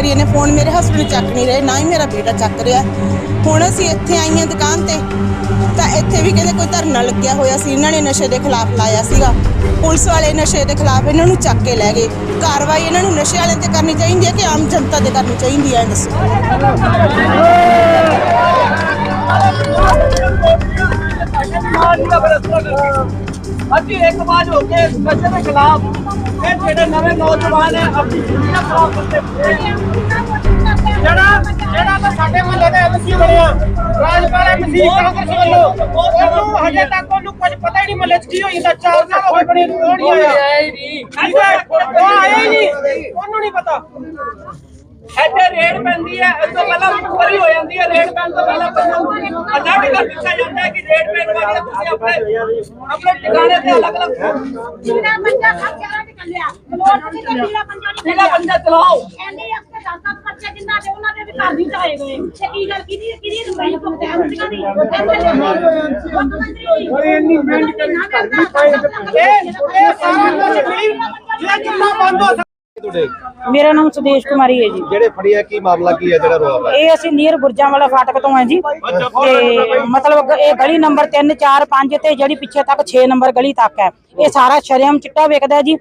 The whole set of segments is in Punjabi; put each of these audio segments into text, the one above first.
ਕਰੀ ਨੇ ਫੋਨ ਮੇਰੇ ਹਸਬੰਡ ਚੱਕ ਨਹੀਂ ਰਹੇ, ਨਾ ਹੀ ਮੇਰਾ ਬੇਟਾ ਚੱਕ ਰਿਹਾ। ਹੁਣ ਅਸੀਂ ਇੱਥੇ ਆਈਆਂ ਦੁਕਾਨ ਤੇ, ਤਾਂ ਇੱਥੇ ਵੀ ਕਹਿੰਦੇ ਕੋਈ ਧਰਨਾ ਲੱਗਿਆ ਹੋਇਆ ਸੀ, ਇਹਨਾਂ ਨੇ ਨਸ਼ੇ ਦੇ ਖਿਲਾਫ ਲਾਇਆ ਸੀਗਾ। ਪੁਲਿਸ ਵਾਲੇ ਨਸ਼ੇ ਦੇ ਖਿਲਾਫ ਇਹਨਾਂ ਨੂੰ ਚੱਕ ਕੇ ਲੈ ਗਏ। ਕਾਰਵਾਈ ਇਹਨਾਂ ਨੂੰ ਨਸ਼ੇ ਵਾਲਿਆਂ ਤੇ ਕਰਨੀ ਚਾਹੀਦੀ ਹੈ ਕਿ ਆਮ ਜਨਤਾ ਤੇ ਕਰਨੀ ਚਾਹੀਦੀ ਹੈ ਦੱਸੋ। ਅਸੀਂ ਇੱਕ ਵਾਰ ਹੋ ਕੇ ਨਸ਼ੇ ਦੇ ਖਿਲਾਫ। ਇਹ ਜਿਹੜੇ ਨਵੇਂ ਨੌਜਵਾਨ ਹੈ ਆਪਣੀ ਜ਼ਿੰਦਗੀ ਖਰਾਬ ਕਰਦੇ ਪਏ ਜਿਹੜਾ ਜਿਹੜਾ ਤਾਂ ਸਾਡੇ ਮੁਹੱਲੇ ਦਾ ਐਮਸੀ ਬਣਿਆ ਰਾਜਪਾਲ ਐਮਸੀ ਕਾਂਗਰਸ ਵੱਲੋਂ। ਉਹਨੂੰ ਹਜੇ ਤੱਕ ਉਹਨੂੰ ਕੁਝ ਪਤਾ ਹੀ ਨਹੀਂ ਮੁਹੱਲੇ 'ਚ ਕੀ ਹੋਈ ਜਾਂਦਾ ਚਾਰ ਸਾਲ ਹੋ ਗਏ ਬਣੇ ਨੂੰ ਉਹ ਨਹੀਂ ਆਇਆ। ਉਹ ਆਇਆ ਹੀ ਨਹੀਂ। ਉਹਨੂੰ ਨਹੀਂ ਪਤਾ। ਇੱਥੇ ਰੇਡ ਪੈਂਦੀ ਹੈ ਇਸ ਤੋਂ ਪਹਿਲਾਂ ਮੁਖਬਰੀ ਹੋ ਜਾਂਦੀ ਹੈ ਰੇਡ ਪੈਣ ਤੋਂ ਪਹਿਲਾਂ ਪਹਿਲਾਂ ਅਲਰਟ ਕਰ ਦਿੱਤਾ ਜਾਂਦਾ ਹੈ ਕਿ ਰੇਡ ਪੈਣ ਵਾਲੀ ਤੁਸੀਂ ਆਪਣੇ ਆਪਣੇ ਟਿਕਾਣੇ ਤੇ ਅਲੱਗ ਅਲੱਗ ਜਿਹੜਾ ਬੰਦਾ ਸਭ ਜਗ੍ਹਾ ਤੇ ਚੱਲਿਆ ਲੋਟ ਨਹੀਂ ਪੰਜਾ ਨਹੀਂ ਜਿਹੜਾ ਬੰਦਾ ਚਲਾਓ। ਐਨੇ ਆਪਣੇ ਦਸ ਦਸ ਬੱਚੇ ਜਿੰਨਾ ਦੇ ਉਹਨਾਂ ਦੇ ਵੀ ਘਰ ਵੀ ਢਾਏ ਗਏ। ਤੇ ਕੀ ਗੱਲ ਕਿਹਦੀ ਕਿਹਦੀ ਰੁਪਈ ਭੁਗਤੇ ਅੰਤਿਕਾ ਦੀ ਦੀ ਇੰਨੀ ਮਿਹਨਤ ਇਹ ਇਹ ਸਾਰਾ ਕੁਝ ਮਿਲੀ ਜਿਹੜਾ ਜਿੰਨਾ ਬੰਦ ਹੋ ਤੁਹਾਡੇ ਮੇਰਾ ਨਾਮ ਸੁਦੇਸ਼ ਕੁਮਾਰੀ ਹੈ ਜੀ। ਜਿਹੜੇ ਫੜਿਆ ਕੀ ਮਾਮਲਾ ਕੀ ਹੈ ਜਿਹੜਾ ਰੋਆ ਪਿਆ? ਇਹ ਅਸੀਂ ਨੀਅਰ ਗੁਰਜਾਂ ਵਾਲਾ ਫਾਟਕ ਤੋਂ ਹੈ ਜੀ। ਤੇ ਮਤਲਬ ਇਹ ਗਲੀ ਨੰਬਰ 3 4 5 ਤੇ ਜਿਹੜੀ ਪਿੱਛੇ ਤੱਕ 6 ਨੰਬਰ ਗਲੀ ਤੱਕ ਹੈ। ਇਹ ਸਾਰਾ ਸ਼ਰੇਆਮ ਚਿੱਟਾ ਵੇਚਦਾ ਹੈ ਜੀ।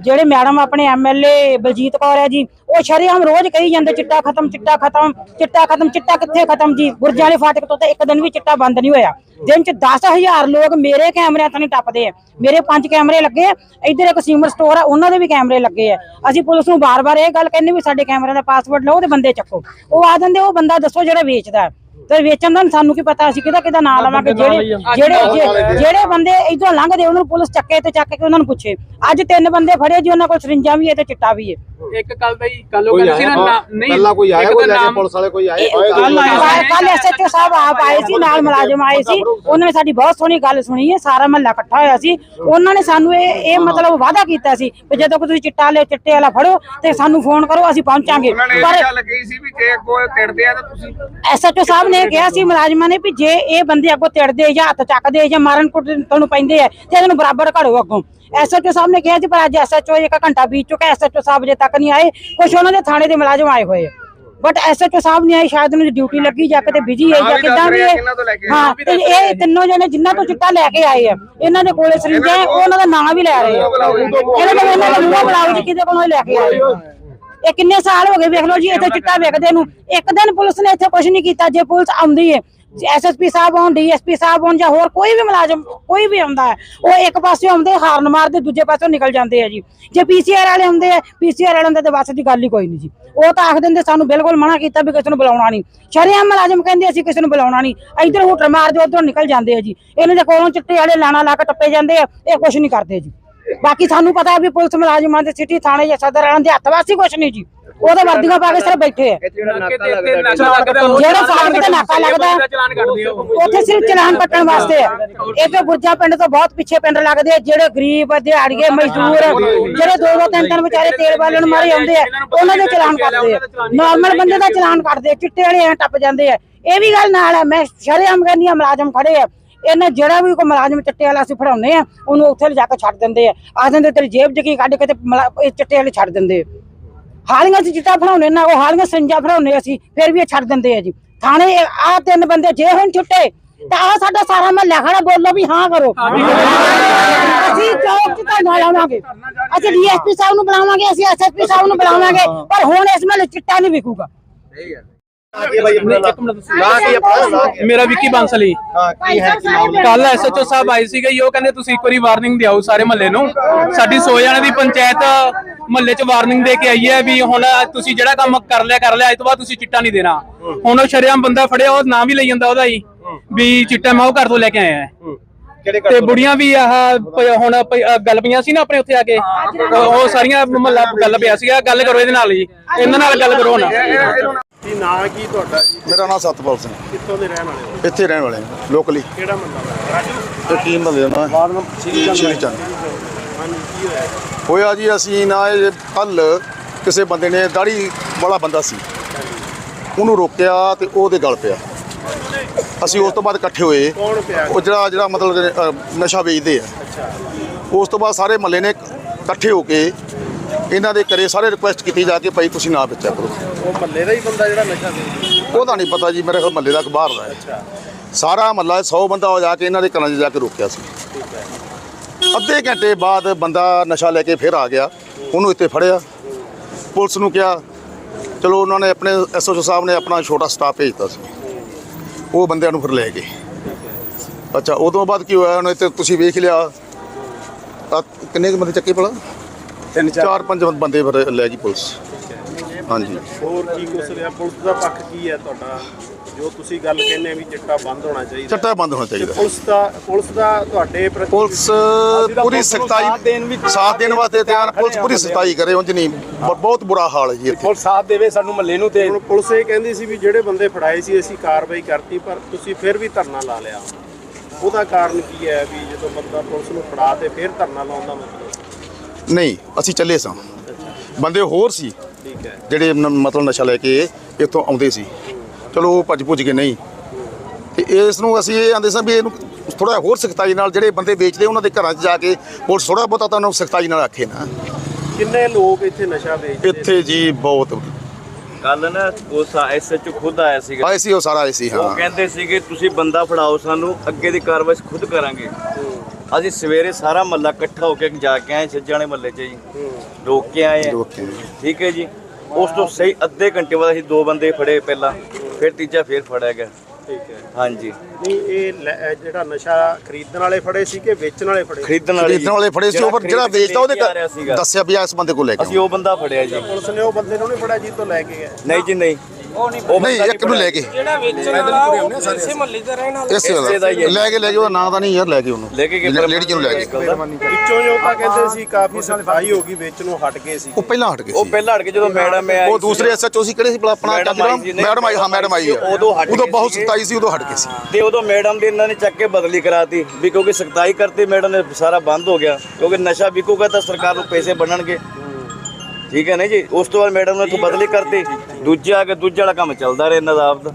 ਜਿਹੜੇ ਮੈਡਮ ਆਪਣੇ ਐਮਐਲਏ ਬਲਜੀਤ ਕੌਰ ਹੈ ਜੀ ਉਹ ਸ਼ਰੇਆਮ ਰੋਜ਼ ਕਹੀ ਜਾਂਦੇ, ਚਿੱਟਾ ਖਤਮ ਚਿੱਟਾ ਖਤਮ ਚਿੱਟਾ ਖਤਮ, ਚਿੱਟਾ ਕਿੱਥੇ ਖਤਮ ਜੀ? ਗੁਰਜਾਂ ਵਾਲੇ ਫਾਟਕ ਤੋਂ ਤਾਂ ਇੱਕ ਦਿਨ ਵੀ ਚਿੱਟਾ ਬੰਦ ਨਹੀਂ ਹੋਇਆ। ਦਿਨ ਚ 10000 ਲੋਕ ਮੇਰੇ ਕੈਮਰਿਆਂ ਤੋਂ ਨਹੀਂ ਟੱਪਦੇ। ਆ ਮੇਰੇ ਪੰਜ ਕੈਮਰੇ ਲੱਗੇ ਆ ਇੱਧਰ ਇੱਕ ਸੀਮਰ ਸਟੋਰ ਆ, ਉਹਨਾਂ ਦੇ ਵੀ ਕੈਮਰੇ ਲੱਗੇ ਆ। ਅਸੀਂ ਪੁਲਿਸ ਨੂੰ ਬਾਰ-ਬਾਰ ਇਹ ਗੱਲ ਕਹਿੰਦੇ ਵੀ ਸਾਡੇ ਕੈਮਰਿਆਂ ਦਾ ਪਾਸਵਰਡ ਲਓ ਤੇ ਬੰਦੇ ਚੱਕੋ। ਉਹ ਆ ਜਾਂਦੇ, ਉਹ ਬੰਦਾ ਦੱਸੋ ਜਿਹੜਾ ਵੇਚਦਾ। ਤੇ ਵੇਚਣ ਦਾ ਸਾਨੂੰ ਕੀ ਪਤਾ ਅਸੀਂ ਕਿਹਦਾ ਕਿਹਦਾ ਨਾਂ ਲਵਾਂਗੇ ਜਿਹੜੇ ਜਿਹੜੇ ਜਿਹੜੇ ਬੰਦੇ ਇਧਰੋਂ ਲੰਘਦੇ ਉਹਨਾਂ ਨੂੰ ਪੁਲਿਸ ਚੱਕੇ ਤੇ ਚੱਕ ਕੇ ਉਹਨਾਂ ਨੂੰ ਪੁੱਛੇ। ਅੱਜ ਤਿੰਨ ਬੰਦੇ ਫੜੇ ਜੀ ਉਹਨਾਂ ਕੋਲ ਸਰਿੰਜਾਂ ਵੀ ਹੈ ਤੇ ਚਿੱਟਾ ਵੀ ਹੈ। ਇੱਕ ਕੱਲ ਦਾ ਹੀ ਕੱਲ ਉਹ ਕੋਈ ਕਹਿੰਦੇ ਸੀ ਨਾ ਨਾ- ਨਹੀਂ ਪਹਿਲਾਂ ਕੋਈ ਆਇਆ ਇੱਕ ਕੋਈ ਤਾਂ ਲੈ ਕੇ ਨਾਮ- ਪੁਲਿਸ ਵਾਲੇ ਕੋਈ ਆਏ? ਕੱਲ੍ਹ ਆਏ ਕੱਲ ਐਸਐਚਓ ਸਾਹਿਬ ਆਪ ਆਏ ਸੀ ਨਾਲ ਮੁਲਾਜ਼ਮ ਆਏ ਸੀ। ਉਹਨਾਂ ਨੇ ਸਾਡੀ ਬਹੁਤ ਸੋਹਣੀ ਗੱਲ ਸੁਣੀ ਹੈ ਸਾਰਾ ਮਹੱਲਾ ਇਕੱਠਾ ਹੋਇਆ ਸੀ। ਉਹਨਾਂ ਨੇ ਸਾਨੂੰ ਇਹ ਇਹ ਮਤਲਬ ਵਾਅਦਾ ਕੀਤਾ ਸੀ ਕਿ ਜਦੋਂ ਕੋਈ ਤੁਸੀਂ ਚਿੱਟਾ ਲੈ ਚਿੱਟੇ ਵਾਲਾ ਫੜੋ ਤੇ ਸਾਨੂੰ ਫੋਨ ਕਰੋ ਅਸੀਂ ਪਹੁੰਚਾਂਗੇ। ਪਰ ਗੱਲ ਕਹੀ ਸੀ ਵੀ ਜੇ ਕੋਈ ਤਿੜਦੇ ਆ ਤਾਂ ਤੁਸੀਂ ਐਸਐਚਓ ਸਾਹਿਬ ਨੇ ਕਿਹਾ ਸੀ ਮੁਲਾਜ਼ਮਾਂ ਨੇ ਵੀ ਜੇ ਇਹ ਬੰਦੇ ਅੱਗੋਂ ਤਿੜਦੇ ਜਾਂ ਹੱਥ ਚੱਕਦੇ ਜਾਂ ਮਾਰਨ ਕੁੱਟਣ ਤੁਹਾਨੂੰ ਪੈਂਦੇ ਆ ਤੇ ਇਹਨਾਂ ਨੂੰ ਬਰਾਬਰ ਘੜੋ ਅੱਗੋਂ। ਐਸਐਚਓ ਸਾਹਿਬ ਨੇ ਕਿਹਾ ਸੀ ਪਰ ਅੱਜ ਐਸਐਚਓ ਇੱਕ ਘੰਟਾ ਬੀਤ ਚੁੱਕਾ ਐਸਐਚਓ ਸਾਹਿਬ ਜੇ ਤੱਕ ਨਹੀਂ ਆਏ। ਕੁਝ ਉਹਨਾਂ ਦੇ ਥਾਣੇ ਦੇ ਮੁਲਾਜ਼ਮ ਆਏ ਹੋਏ ਆ। ਬਟ ਐਸਐਚਓ ਸਾਹਿਬ ਨਹੀਂ ਆਏ ਸ਼ਾਇਦ ਉਹਨਾਂ ਦੀ ਡਿਊਟੀ ਲੱਗੀ ਜਾਂ ਕਿਤੇ ਬਿਜ਼ੀ ਹੈ ਜਾਂ ਕਿਦਾਂ ਵੀ ਹੈ। ਹਾਂ ਤੇ ਇਹ ਤਿੰਨੋਂ ਜਣੇ ਜਿਨ੍ਹਾਂ ਤੋਂ ਚਿੱਟਾ ਲੈ ਕੇ ਆਏ ਆ ਇਹਨਾਂ ਦੇ ਕੋਲੇ ਸਰਿੰਜਾਂ ਉਹਨਾਂ ਦਾ ਨਾਮ ਵੀ ਲੈ ਰਹੇ ਆ। ਇਹਨਾਂ ਦੇ ਇਹਨਾਂ ਦਾ ਬੁਲਾਓ ਜੀ ਕਿਤੇ ਕੋਲੋਂ ਲੈ ਕੇ ਆਏ ਇਹ ਕਿੰਨੇ ਸਾਲ ਹੋ ਗਏ? ਵੇਖ ਲਓ ਜੀ ਇੱਥੇ ਚਿੱਟਾ ਵੇਖਦੇ ਨੂੰ। ਇੱਕ ਦਿਨ ਪੁਲਿਸ ਨੇ ਇੱਥੇ ਕੁਝ ਨਹੀਂ ਕੀਤਾ ਜੇ ਪੁਲਿਸ ਆਉਂਦੀ ਹੈ ਐਸਐਸਪੀ ਸਾਹਿਬ ਹੋਣ ਡੀਐਸਪੀ ਸਾਹਿਬ ਹੋਣ ਜਾਂ ਹੋਰ ਕੋਈ ਵੀ ਮੁਲਾਜ਼ਮ ਕੋਈ ਵੀ ਆਉਂਦਾ ਹੈ ਉਹ ਇੱਕ ਪਾਸੇ ਆਉਂਦੇ ਹਾਰਨ ਮਾਰਦੇ ਦੂਜੇ ਪਾਸੇ ਨਿਕਲ ਜਾਂਦੇ ਆ ਜੀ। ਜੇ ਪੀਸੀਆਰ ਵਾਲੇ ਆਉਂਦੇ ਆ ਪੀਸੀਆਰ ਵਾਲਿਆਂ ਦੇ ਤਾਂ ਬਸ ਦੀ ਗੱਲ ਹੀ ਕੋਈ ਨਹੀਂ ਜੀ। ਉਹ ਤਾਂ ਆਖ ਦਿੰਦੇ ਸਾਨੂੰ ਬਿਲਕੁਲ ਮਨਾ ਕੀਤਾ ਵੀ ਕਿਸੇ ਨੂੰ ਬੁਲਾਉਣਾ ਨਹੀਂ। ਸ਼ਰੇਆਮ ਮੁਲਾਜ਼ਮ ਕਹਿੰਦੇ ਅਸੀਂ ਕਿਸੇ ਨੂੰ ਬੁਲਾਉਣਾ ਨਹੀਂ। ਇੱਧਰ ਹੁਟਰ ਮਾਰਦੇ ਉਧਰੋਂ ਨਿਕਲ ਜਾਂਦੇ ਆ ਜੀ। ਇਹਨਾਂ ਦੇ ਕੋਲੋਂ ਚਿੱਟੇ ਵਾਲੇ ਲਾਣਾ ਲਾ ਕੇ ਟੱਪੇ ਜਾਂਦੇ ਆ ਇਹ ਕੁਝ ਨਹੀਂ ਕਰਦੇ ਜੀ। ਬਾਕੀ ਸਾਨੂੰ ਪਤਾ ਵੀ ਪੁਲਿਸ ਮੁਲਾਜ਼ਮਾਂ ਦੇ ਸਿਟੀ ਥਾਣੇ ਜਾਂ ਸਦਰ ਵਾਲਿਆਂ ਦੇ ਹੱਥ ਵਾਸੀ ਕੁਝ ਨਹੀਂ ਜੀ। ਉਹਦੇ ਵਰਦੀਆਂ ਪਾ ਕੇ ਸਿਰ ਬੈਠੇ ਆ। ਜਿਹੜਾ ਨਾਕਾ ਲੱਗਦਾ ਉਹ ਜਿਹੜਾ ਫਾਟਕ ਤੇ ਨਾਕਾ ਲੱਗਦਾ ਉੱਥੇ ਸਿਰਫ ਚਲਾਨ ਕੱਟਣ ਵਾਸਤੇ ਹੈ ਇਹ ਤੇ ਗੁਰਜਾ ਪਿੰਡ ਤੋਂ ਬਹੁਤ ਪਿੱਛੇ ਪਿੰਡ ਲੱਗਦੇ ਆ ਜਿਹੜੇ ਗਰੀਬ ਦਿਹਾੜੀਏ ਮਜ਼ਦੂਰ ਜਿਹੜੇ ਦੋ ਦੋ ਤਿੰਨ ਤਿੰਨ ਵਿਚਾਰੇ ਤੇਲ ਬਾਲਣ ਮਾਰੇ ਆਉਂਦੇ ਆ ਉਹਨਾਂ ਦੇ ਚਲਾਨ ਕੱਟਦੇ ਆ। ਨਾਰਮਲ ਬੰਦੇ ਦਾ ਚਲਾਨ ਕੱਟਦੇ ਆ, ਚਿੱਟੇ ਵਾਲੇ ਐ ਟੱਪ ਜਾਂਦੇ ਆ। ਇਹ ਵੀ ਗੱਲ ਨਾਲ ਹੈ ਮੈਂ ਸ਼ਰੇਆਮ ਕਹਿੰਦੀ ਆ ਮੁਲਾਜ਼ਮ ਖੜੇ ਆ। ਇਹਨਾਂ ਜਿਹੜਾ ਵੀ ਕੋਈ ਮੁਲਾਜ਼ਮ ਚਿੱਟੇ ਵਾਲਾ ਅਸੀਂ ਫੜਾਉਂਦੇ ਆ, ਉਹਨੂੰ ਉੱਥੇ ਲਿਜਾ ਕੇ ਛੱਡ ਦਿੰਦੇ ਆ। ਆ ਦਿੰਦੇ ਤੇਰੀ ਜੇਬ 'ਚ ਕੱਢ ਕੇ ਤੇ ਇਹ ਚਿੱਟੇ ਵਾਲੇ ਛੱਡ ਦਿੰਦੇ ਹਾਲੀਆਂ ਚ ਚਿੱਟਾ ਫੜਾਉਣੇ ਨਾ, ਉਹ ਹਾਲੀਆਂ ਸੰਜਾ ਫੜਾਉਣੇ ਅਸੀਂ, ਫਿਰ ਵੀ ਇਹ ਛੱਡ ਦਿੰਦੇ ਆ ਜੀ। ਥਾਣੇ ਆ ਤਿੰਨ ਬੰਦੇ ਜੇ ਹੁਣ ਛੁੱਟੇ, ਤਾਂ ਆ ਸਾਡਾ ਸਾਰਾ ਮਹੱਲਾ ਖੜਾ ਬੋਲੋ ਵੀ ਹਾਂ ਕਰੋ। ਅਸੀਂ ਚੌਕ ਚ ਤਾਂ ਲਾਵਾਂਗੇ। ਅਸੀਂ ਡੀਐਸਪੀ ਸਾਹਿਬ ਨੂੰ ਬੁਲਾਵਾਂਗੇ, ਅਸੀਂ ਐਸਐਸਪੀ ਸਾਹਿਬ ਨੂੰ ਬੁਲਾਵਾਂਗੇ, ਪਰ ਹੁਣ ਇਸ ਮਹੱਲੇ ਚਿੱਟਾ ਨਹੀਂ ਵਿਕੂਗਾ। ਕੀ ਹੈ ਭਾਈ ਆਪਣਾ ਨਾਂ? ਨਾਂ ਕੀ ਹੈ ਆਪਣਾ ਨਾਂ ਕੀ। ਹੈ? ਮੇਰਾ ਵਿੱਕੀ ਬਾਂਸਲੀ ਹਾਂ ਕੀ ਹੈ ਕੀ ਮਾਮਲਾ? ਕੱਲ ਐਸਐਚਓ ਸਾਹਿਬ ਆਏ ਸੀਗੇ ਜੀ, ਉਹ ਕਹਿੰਦੇ ਤੁਸੀਂ ਇੱਕ ਵਾਰੀ ਵਾਰਨਿੰਗ ਦਿਓ ਸਾਰੇ ਮਹੱਲੇ ਨੂੰ। ਸਾਡੀ 100 ਜਣੇ ਦੀ ਪੰਚਾਇਤ ਮਹੱਲੇ 'ਚ ਵਾਰਨਿੰਗ ਦੇ ਕੇ ਆਈ ਹੈ ਵੀ ਹੁਣ ਤੁਸੀਂ ਜਿਹੜਾ ਕੰਮ ਕਰ ਲਿਆ ਕਰ ਲਿਆ ਅੱਜ ਤੋਂ ਬਾਅਦ ਤੁਸੀਂ ਚਿੱਟਾ ਨਹੀਂ ਦੇਣਾ। ਹੁਣ ਉਹ ਸ਼ਰੇਆਮ ਬੰਦਾ ਫੜਿਆ ਉਹ ਨਾਮ ਵੀ ਲਈ ਜਾਂਦਾ ਉਹਦਾ ਹੀ। ਵੀ ਚਿੱਟਾ ਮੈਂ ਉਹ ਘਰ ਤੋਂ ਲੈ ਕੇ ਆਇਆ। ਹੈ। ਕਿਹੜੇ ਤੇ ਬੁੜੀਆਂ ਵੀ ਆਹ ਪ- ਹੁਣ ਪ- ਅਹ ਗੱਲ ਪਈਆਂ ਸੀ ਨਾ ਆਪਣੇ ਉੱਥੇ ਆ ਕੇ। ਉਹ ਉਹ ਸਾਰੀਆਂ ਮਹੱਲਾ ਗੱਲ ਪਿਆ ਸੀਗਾ ਗੱਲ ਕਰੋ ਇਹਦੇ ਨਾਲ ਜੀ। ਇਹਨਾਂ ਨਾਲ ਗੱਲ ਕਰੋ ਹੁਣ। ਕੀ ਨਾਂ ਕੀ ਤੁਹਾਡਾ ਜੀ? ਮੇਰਾ ਨਾਮ ਸਤਪਾਲ ਸਿੰਘ। ਕਿੱਥੋਂ ਦੇ ਰਹਿਣ ਵਾਲੇ ਹੋ? ਇੱਥੇ ਰਹਿਣ ਵਾਲੇ ਹਾਂ ਲੋਕਲੀ ਕਿਹੜਾ ਮੰਦਾ ਰਾਜੂ? ਤੇ ਟੀਮ ਬੰਦੇ ਨਾ ਵਾਰਡ ਨੰਬਰ ਸ਼੍ਰੀ ਚੰਦ। ਹਾਂਜੀ ਕੀ ਹੋਇਆ? ਹੋਇਆ ਜੀ ਅਸੀਂ ਨਾ ਇਹ ਕੱਲ ਕਿਸੇ ਬੰਦੇ ਨੇ ਦਾੜੀ ਵਾਲਾ ਬੰਦਾ ਸੀ। ਉਹਨੂੰ ਰੋਕਿਆ ਤੇ ਉਹਦੇ ਗਲ ਪਿਆ। ਅਸੀਂ ਉਸ ਤੋਂ ਬਾਅਦ ਇਕੱਠੇ ਹੋਏ। ਕੌਣ ਪਿਆ? ਉਹ ਜਿਹੜਾ ਜਿਹੜਾ ਮਤਲਬ ਕਿ, ਅ, ਨਸ਼ਾ ਵੇਚਦੇ ਆ। ਉਸ ਤੋਂ ਬਾਅਦ ਸਾਰੇ ਮਹੱਲੇ ਨੇ ਇਕੱਠੇ ਹੋ ਕੇ ਇਹਨਾਂ ਦੇ ਘਰੇ ਸਾਰੇ ਰਿਕੁਐਸਟ ਕੀਤੀ ਜਾ ਕੇ ਭਾਈ ਤੁਸੀਂ ਨਾ ਵੇਚਿਆ ਕਰੋ। ਉਹ ਮਹੱਲੇ ਦਾ ਹੀ ਬੰਦਾ ਜਿਹੜਾ ਨਸ਼ਾ ਵੇਚਦਾ? ਉਹਦਾ ਨਹੀਂ ਪਤਾ ਜੀ ਮੇਰੇ ਕੋਲ ਮੱਲੇ ਦਾ ਬਾਹਰ ਦਾ ਹੈ। ਸਾਰਾ ਮੱਲਾ 100 ਬੰਦਾ ਹੋ ਜਾ ਕੇ ਇਹਨਾਂ ਦੇ ਘਰਾਂ 'ਚ ਜਾ ਕੇ ਰੋਕਿਆ ਸੀ। ਅੱਧੇ ਘੰਟੇ ਬਾਅਦ ਬੰਦਾ ਨਸ਼ਾ ਲੈ ਕੇ ਫਿਰ ਆ ਗਿਆ। ਉਹਨੂੰ ਇੱਥੇ ਫੜਿਆ। ਪੁਲਿਸ ਨੂੰ ਕਿਹਾ ਚਲੋ ਉਹਨਾਂ ਨੇ ਆਪਣੇ ਐਸਓਚਓ ਸਾਹਿਬ ਨੇ ਆਪਣਾ ਛੋਟਾ ਸਟਾਫ ਭੇਜਤਾ ਸੀ। ਉਹ ਬੰਦਿਆਂ ਨੂੰ ਫਿਰ ਲੈ ਗਏ। ਅੱਛਾ ਉਦੋਂ ਬਾਅਦ ਕੀ ਹੋਇਆ? ਉਹਨੇ ਤੇ ਤੁਸੀਂ ਵੇਖ ਲਿਆ। ਕਿੰਨੇ ਕੁ ਬੰਦੇ ਚੱਕੇ ਭਲਾ? ਤਿੰਨ ਚਾਰ ਪੰਜ ਬੰਦੇ ਫਿਰ ਲੈ ਗਈ ਪੁਲਿਸ। ਹਾਂਜੀ। ਹੋਰ ਕੀ ਕੁਛ ਰਿਹਾ? ਪੁਲਿਸ ਦਾ ਪੱਖ ਕੀ ਹੈ ਤੁਹਾਡਾ? ਜੋ ਤੁਸੀਂ ਗੱਲ ਕਹਿੰਦੇ ਆ ਵੀ ਚਿੱਟਾ ਬੰਦ ਹੋਣਾ ਚਾਹੀਦਾ। ਚੱਟਾ ਬੰਦ ਹੋਣਾ ਚਾਹੀਦਾ। ਪੁਲਿਸ ਦਾ ਪੁਲਿਸ ਦਾ ਤੁਹਾਡੇ ਪ੍ਰਤੀ ਪੁਲਿਸ ਪੂਰੀ ਸਖਤਾਈ ਸਾਥ ਦੇਣ ਵਾਸਤੇ ਤਿਆਰ ਪੁਲਿਸ ਪੂਰੀ ਸਖਤਾਈ ਕਰੇ ਉਂਝ ਨਹੀਂ। ਬ- ਬਹੁਤ ਬੁਰਾ ਹਾਲ ਹੈ ਜੀ ਇੱਥੇ। ਪੁਲਿਸ ਸਾਥ ਦੇਵੇ ਸਾਨੂੰ ਮਹੱਲੇ ਨੂੰ ਤੇ ਹੁਣ ਪੁਲਿਸ ਇਹ ਕਹਿੰਦੀ ਸੀ ਵੀ ਜਿਹੜੇ ਬੰਦੇ ਫੜਾਏ ਸੀ ਅਸੀਂ ਕਾਰਵਾਈ ਕਰਤੀ ਪਰ ਤੁਸੀਂ ਫਿਰ ਵੀ ਧਰਨਾ ਲਾ ਲਿਆ। ਉਹਦਾ ਕਾਰਨ ਕੀ ਹੈ ਵੀ ਜਦੋਂ ਬੰਦਾ ਪੁਲਿਸ ਨੂੰ ਫੜਾ ਤੇ ਫਿਰ ਧਰਨਾ ਲਾਉਣ ਦਾ ਮਤਲਬ? ਨਹੀਂ ਅਸੀਂ ਚੱਲੇ ਸਾਂ। ਬੰਦੇ ਹੋਰ ਸੀ ਠੀਕ ਹੈ ਜਿਹੜੇ ਨ- ਮਤਲਬ ਨਸ਼ਾ ਲੈ ਕੇ ਇੱਥੋਂ ਆਉਂਦੇ ਸੀ। ਚਲੋ ਉਹ ਭੱਜ ਭੁੱਜ ਕੇ ਨਹੀਂ। ਤੇ ਇਸ ਨੂੰ ਅਸੀਂ ਇਹ ਆਂਦੇ ਸਾਂ ਵੀ ਇਹਨੂੰ ਥੋੜਾ ਹੋਰ ਸਖਤਾਈ ਨਾਲ ਜਿਹੜੇ ਬੰਦੇ ਵੇਚਦੇ ਉਹਨਾਂ ਦੇ ਘਰਾਂ 'ਚ ਜਾ ਕੇ ਪੁਲਿਸ ਥੋੜਾ ਬਹੁਤਾ ਤਾਂ ਉਹਨੂੰ ਸਖਤਾਈ ਨਾਲ ਆਖੇ ਨਾ। ਕਿੰਨੇ ਲੋਕ ਇੱਥੇ ਨਸ਼ਾ ਵੇਚਦੇ ਇੱਥੇ ਜੀ ਬਹੁਤ। ਕੱਲ ਨਾ ਉਸ ਐਸਐਚਓ ਖੁਦ ਆਇਆ ਸੀਗਾ। ਆਏ ਸੀ ਉਹ ਸਾਰਾ ਆਏ ਸੀ ਉਹ ਹਾਂ ਕਹਿੰਦੇ ਸੀਗੇ ਤੁਸੀਂ ਬੰਦਾ ਫੜਾਓ ਸਾਨੂੰ ਅੱਗੇ ਦੀ ਕਾਰਵਾਈ ਖੁਦ ਕਰਾਂਗੇ। ਅਸੀਂ ਸਵੇਰੇ ਸਾਰਾ ਮੱਲਾ ਇਕੱਠਾ ਹੋ ਕੇ ਜਾ ਕੇ ਆਏ ਛੱਜਾਣੇ ਮੱਲੇ 'ਚ ਜੀ। ਰੋਕ ਕੇ ਆਏ। ਆ ਰੋਕ ਕੇ। ਠੀਕ ਹੈ ਜੀ। ਉਸ ਤੋਂ ਸਹੀ ਅੱਧੇ ਘੰਟੇ ਬਾਅਦ ਅਸੀਂ ਦੋ ਬੰਦੇ ਫੜੇ ਪਹਿਲਾਂ। ਫਿਰ ਤੀਜਾ ਫਿਰ ਫੜਿਆ ਗਿਆ। ਠੀਕ ਹੈ। ਹਾਂਜੀ। ਨਹੀਂ ਇਹ ਲੈ- ਇਹ ਜਿਹੜਾ ਨਸ਼ਾ ਖਰੀਦਣ ਵਾਲੇ ਫੜੇ ਸੀ ਕਿ ਵੇਚਣ ਵਾਲੇ ਫੜੇ ਖਰੀਦਣ ਵਾਲੇ ਖਰੀਦਣ ਵਾਲੇ ਫੜੇ ਸੀ ਉਹ ਪਰ ਜਿਹੜਾ ਖਰੀਦ ਵੇਚਦਾ ਉਹਦੇ ਲੈ ਕੇ ਆ ਰਿਹਾ ਘਰ ਸੀਗਾ। ਦੱਸਿਆ ਵੀ ਆ ਇਸ ਬੰਦੇ ਕੋਲ ਲੈ ਕੇ ਅਸੀਂ ਉਹ ਬੰਦਾ ਫੜਿਆ ਜੀ। ਪੁਲਿਸ ਨੇ ਉਹ ਬੰਦੇ ਨੂੰ ਨਹੀਂ ਫੜਿਆ ਜੀ ਤੋਂ ਲੈ ਕੇ ਗਏ। ਨਹੀਂ ਜੀ ਨਹੀਂ। ਉਹ ਨਹੀਂ ਇੱਕ ਨੂੰ ਲੈ ਕੇ। ਜਿਹੜਾ ਵੇਚਣ ਵਾਲਾ ਉਹ ਇਸੇ ਮਹੱਲੇ ਦਾ ਰਹਿਣ ਵਾਲਾ। ਇਸੇ ਦਾ। ਲੈ ਕੇ ਲੈ ਕੇ ਉਹਦਾ ਨਾਂ ਤਾਂ ਨਹੀਂ ਯਾਰ ਲੈ ਕੇ ਉਹਨੂੰ। ਲੈ ਕੇ ਲੇਡੀ ਨੂੰ ਲੈ ਕੇ। ਵਿੱਚੋਂ ਜੋ ਤਾਂ ਕਹਿੰਦੇ ਸੀ ਕਾਫੀ ਸਖਤਾਈ ਹੋ ਗਈ ਵਿੱਚ ਨੂੰ ਹਟ ਗਏ ਸੀ। ਉਹ ਪਹਿਲਾਂ ਹਟ ਗਏ ਉਹ ਸੀ। ਪਹਿਲਾਂ ਹਟ ਕੇ ਜਦੋਂ ਮੈਡਮ ਆਈ ਉਹ ਦੂਸਰੇ ਐਸਐਚਓ ਸੀ ਕਿਹੜੇ ਸੀ ਭਲਾ ਆਪਣਾ ਮੈਡਮ ਆਈ ਸੀ, ਨਹੀਂ, ਮੈਡਮ ਆਈ ਹਾਂ ਮੈਡਮ ਆਈ ਹੈ ਉਦੋਂ ਹਟ ਉਦੋਂ ਗਏ ਬਹੁਤ ਸੀਗੇ। ਸਖਤਾਈ ਸੀ ਉਦੋਂ ਹਟ ਗਏ ਸੀ। ਤੇ ਉਦੋਂ ਮੈਡਮ ਦੀ ਇਹਨਾਂ ਨੇ ਚੱਕ ਕੇ ਬਦਲੀ ਕਰਾਤੀ ਵੀ ਕਿਉਂਕਿ ਸਖਤਾਈ ਕਰਤੀ ਮੈਡਮ ਨੇ ਸਾਰਾ ਬੰਦ ਹੋ ਗਿਆ। ਕਿਉਂਕਿ ਨਸ਼ਾ ਵਿਕੂਗਾ ਤਾਂ ਸਰਕਾਰ ਨੂੰ ਪੈਸੇ ਬਣਨਗੇ। ਠੀਕ ਹੈ ਨਾ ਜੀ? ਉਸ ਤੋਂ ਬਾਅਦ ਮੈਡਮ ਨੇ ਇੱਥੋਂ ਬਦਲੀ ਕਰਤੀ। ਦੂਜੇ ਆ ਕੇ ਦੂਜੇ ਵਾਲਾ ਕੰਮ ਚੱਲਦਾ ਰਿਹਾ ਇਹਨਾਂ ਦਾ ਆਪਦਾ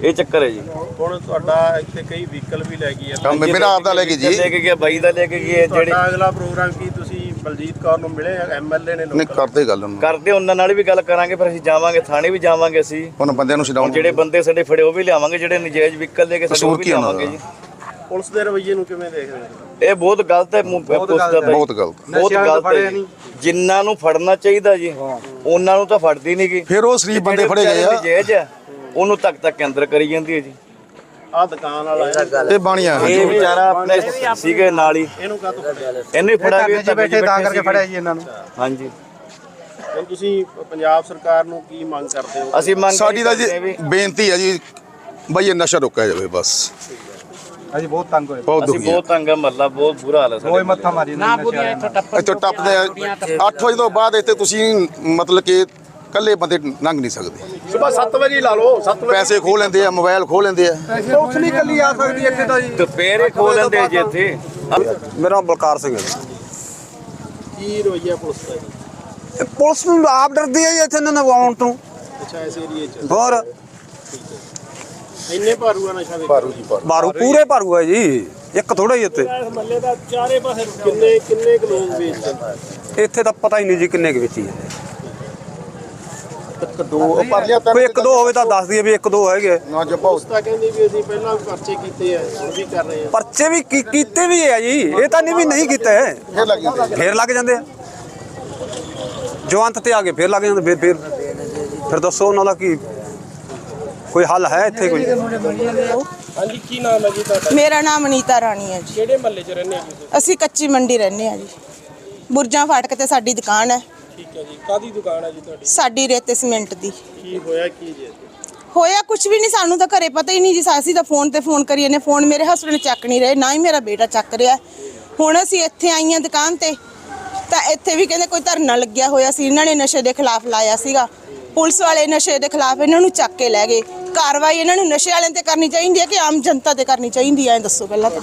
ਇਹ ਚੱਕਰ ਹੈ ਜੀ। ਹੁਣ ਤੁਹਾਡਾ ਇੱਥੇ ਕਈ ਵਹੀਕਲ ਵੀ ਲੈ ਗਈ ਆ ਕੰਮ ਮੇਰਾ ਆਪਦਾ ਲੈ ਕੇ ਜੀ। ਲੈ ਕੇ ਗਿਆ ਬਾਈ ਦਾ ਲੈ ਕੇ ਗਏ ਜਿਹੜੇ ਤੁਹਾਡਾ ਅਗਲਾ ਪ੍ਰੋਗਰਾਮ ਕੀ ਤੁਸੀਂ ਬਲਜੀਤ ਕੌਰ ਨੂੰ ਮਿਲੇ ਐਮਐਲਏ ਨੇ ਨਹੀਂ ਲੋਕਾਂ ਕਰਦੇ ਗੱਲ ਉਹਨੂੰ। ਕਰਦੇ ਉਹਨਾਂ ਨਾਲ ਵੀ ਗੱਲ ਕਰਾਂਗੇ ਫਿਰ ਅਸੀਂ ਜਾਵਾਂਗੇ ਥਾਣੇ ਵੀ ਜਾਵਾਂਗੇ ਅਸੀਂ। ਉਹਨਾਂ ਬੰਦਿਆਂ ਨੂੰ ਛਡਾਉਣ ਜਿਹੜੇ ਬੰਦੇ ਸਾਡੇ ਫੜੇ ਉਹ ਵੀ ਲਿਆਵਾਂਗੇ ਜਿਹੜੇ ਨਜਾਇਜ਼ ਵਿਕਲ ਲੈ ਕੇ ਸਾਡੇ ਉਹ ਕਸੂਰ ਵੀ ਕੀ ਉਹਨਾਂ ਲਿਆਵਾਂਗੇ ਦਾ? ਜੀ। ਪੁਲਿਸ ਦੇ ਰਵੱਈਏ ਨੂੰ ਕਿਵੇਂ ਦੇਖਦੇ ਹੋ? ਇਹ ਬਹੁਤ ਗਲਤ ਹੈ ਮੁ- ਪੁਲਿਸ ਦਾ ਤਾਂ। ਬਹੁਤ ਗਲਤ ਬਹੁਤ ਗਲਤ ਹੈ ਜੀ। ਜਿਨ੍ਹਾਂ ਨੂੰ ਫੜਨਾ ਚਾਹੀਦਾ ਜੀ ਉਹਨਾਂ ਨੂੰ ਤਾਂ ਫੜਦੀ ਨਹੀਂ ਗੀ। ਫਿਰ ਉਹ ਸ਼ਰੀਫ ਬੰਦੇ ਫੜੇ ਗਏ ਆ। ਆ ਉਹਨੂੰ ਤੱਕ ਤੱਕ ਅੰਦਰ ਕਰੀ ਜਾਂਦੀ ਹੈ ਜੀ। ਆਹ ਦੁਕਾਨ ਵਾਲਾ ਹੈ, ਇਹ ਬਾਣੀਆਂ ਇਹ ਵਿਚਾਰਾ ਆਪਣੇ ਸੀਗੇ ਨਾਲ ਹੀ। ਇਹਨੂੰ ਕਾਹਤੋਂ ਫੜਿਆ? ਇਹਨੂੰ ਹੀ ਫੜਾ ਕੇ ਬੈਠੇ ਤਾਂ ਕਰਕੇ ਫੜਿਆ ਜੀ ਇਹਨਾਂ ਨੂੰ। ਹਾਂਜੀ। ਹੁਣ ਤੁਸੀਂ ਪੰਜਾਬ ਸਰਕਾਰ ਨੂੰ ਕੀ ਮੰਗ ਕਰਦੇ ਹੋ? ਅਸੀਂ ਮੰਗ ਸਾਡੀ ਤਾਂ ਜੀ ਬੇਨਤੀ ਹੈ ਜੀ ਬਈ ਇਹ ਨਸ਼ਾ ਰੋਕਿਆ ਜਾਵੇ ਬਸ। ਅਸੀਂ ਬਹੁਤ ਤੰਗ ਹੋਏ। ਬਹੁਤ ਅਸੀਂ ਦੁਖੀ ਬਹੁਤ ਤੰਗ ਆ ਮਹੱਲਾ ਬਹੁਤ ਬੁਰਾ ਹਾਲ ਹੈ ਕੋਈ ਸਾਡੇ ਮੱਥਾ ਮਾਰੀ ਨਾ ਬੁੱਧੀਆਂ ਇੱਥੋਂ ਟੱਪਦੇ 8 ਵਜੇ ਤੋਂ ਬਾਅਦ ਇੱਥੇ ਤੁਸੀਂ ਮਤਲਬ ਕਿ ਕੱਲੇ ਬੰਦੇ ਲੰਘ ਨਹੀਂ ਸਕਦੇ। ਸਵੇਰ 7 ਵਜੇ ਲਾ ਲਓ 7 ਪੈਸੇ ਖੋਹ ਲੈਂਦੇ ਆ ਮੋਬਾਈਲ ਖੋਹ ਲੈਂਦੇ ਆ। ਪੁਲਿਸ ਨਹੀਂ ਕੱਲੀ ਆ ਸਕਦੀ ਇੱਥੇ ਤਾਂ ਜੀ। ਦੁਪਹਿਰੇ ਖੋਲ ਲੈਂਦੇ ਜੀ ਇੱਥੇ। ਮੇਰਾ ਬਲਕਾਰ ਸਿੰਘ ਹੈ ਜੀ। ਕੀ ਰਵੱਈਆ ਪੁਲਿਸ ਦਾ ਪੁਲਿਸ ਨੂੰ ਆਪ ਡਰਦੀ ਹੈ ਇੱਥੇ ਨੂੰ ਆਉਣ ਤੋਂ। ਅੱਛਾ ਇਸ ਏਰੀਏ 'ਚ। ਹੋਰ? ਇੰਨੇ ਭਾਰੂ ਆ ਨਸ਼ਾ ਵੇਚੋ ਜੀ ਬਾਰੂ ਪੂਰੇ ਭਰੂ ਹੈ ਜੀ। ਇੱਕ ਥੋੜਾ ਹੀ ਇੱਥੇ। ਮੱਲੇ ਦਾ ਚਾਰੇ ਪਾਸੇ ਕਿੰਨੇ ਕਿੰਨੇ ਕੁ ਲੋਕ ਵੇਚਦੇ ਇੱਥੇ ਤਾਂ ਪਤਾ ਹੀ ਨਹੀਂ ਜੀ ਕਿੰਨੇ ਕੁ ਵਿੱਚ ਹੀ ਹੈ ਇੱਕ ਦੋ ਪਰ ਲਿਆ ਕੋਈ ਇੱਕ ਦੋ ਹੋਵੇ ਤਾਂ ਦੱਸ ਦਈਏ ਵੀ ਇੱਕ ਦੋ ਹੈਗੇ ਨਾ ਜੱਪਾ ਪੁਲਿਸ ਤਾਂ ਕਹਿੰਦੀ ਵੀ ਅਸੀਂ ਪਹਿਲਾਂ ਵੀ ਪਰਚੇ ਕੀਤੇ ਆ ਹੁਣ ਵੀ ਕਰ ਰਹੇ ਆ। ਪਰਚੇ ਵੀ ਕੀ- ਕੀਤੇ ਵੀ ਹੈ ਜੀ। ਇਹ ਤਾਂ ਨਹੀਂ ਵੀ ਨਹੀਂ ਕੀਤੇ। ਫੇਰ ਲੱਗ ਜਾਂਦੇ ਫੇਰ ਲੱਗ ਜਾਂਦੇ ਆ। ਜੋ ਅੰਤ ਤੇ ਆ ਗਏ ਫੇਰ ਲੱਗ ਜਾਂਦੇ ਫਿਰ ਫਿਰ ਫਿਰ ਦੱਸੋ ਉਹਨਾਂ ਦਾ ਕੀ ਕੋਈ ਹੱਲ ਹੈ ਇੱਥੇ ਕੋਈ? ਹਾਂਜੀ ਕੀ ਨਾਮ ਹੈ ਜੀ ਤੁਹਾਡਾ? ਮੇਰਾ ਨਾਮ ਅਨੀਤਾ ਰਾਣੀ ਹੈ ਜੀ। ਕਿਹੜੇ ਮਹੱਲੇ 'ਚ ਰਹਿੰਦੇ ਹੋ ਤੁਸੀਂ? ਅਸੀਂ ਕੱਚੀ ਮੰਡੀ ਰਹਿੰਦੇ ਆ ਜੀ। ਬੁਰਜਾਂ ਫਾਟਕ ਤੇ ਸਾਡੀ ਦੁਕਾਨ ਹੈ। ਠੀਕ ਹੈ ਜੀ। ਕਾਦੀ ਦੁਕਾਨ ਹੈ ਜੀ ਤੁਹਾਡੀ? ਸਾਡੀ ਰੇਤੇ ਸੀਮੈਂਟ ਦੀ। ਕੀ ਹੋਇਆ ਕੀ ਜੀ ਇੱਥੇ? ਹੋਇਆ ਕੁਝ ਵੀ ਨਹੀਂ ਸਾਨੂੰ ਤਾਂ ਘਰੇ ਪਤਾ ਹੀ ਨਹੀਂ ਜੀ। ਅਸੀਂ ਤਾਂ ਫੋਨ ਤੇ ਫੋਨ ਕਰੀਏ ਨੇ ਫੋਨ ਮੇਰੇ ਹਸਬੰਡ ਚੱਕ ਨਹੀਂ ਰਹੇ ਨਾ ਹੀ ਮੇਰਾ ਬੇਟਾ ਚੱਕ ਰਿਹਾ। ਹੁਣ ਅਸੀਂ ਇੱਥੇ ਆਈਆਂ ਦੁਕਾਨ ਤੇ। ਤਾਂ ਇੱਥੇ ਵੀ ਕਹਿੰਦੇ ਕੋਈ ਧਰਨਾ ਲੱਗਿਆ ਹੋਇਆ ਸੀ। ਇਹਨਾਂ ਨੇ ਨਸ਼ੇ ਦੇ ਖਿਲਾਫ ਲਾਇਆ ਸੀਗਾ। ਪੁਲਿਸ ਵਾਲੇ ਨਸ਼ੇ ਦੇ ਖਿਲਾਫ ਇਹਨਾਂ ਨੂੰ ਚੱਕ ਕੇ ਲੈ ਗਏ। ਕਾਰਵਾਈ ਇਹਨਾਂ ਨੂੰ ਨਸ਼ੇ ਵਾਲਿਆਂ ਤੇ ਕਰਨੀ ਚਾਹੀਦੀ ਹੈ ਕਿ ਆਮ ਜਨਤਾ ਤੇ ਕਰਨੀ ਚਾਹੀਦੀ ਹੈ? ਇਹ ਦੱਸੋ ਪਹਿਲਾਂ ਤਾਂ।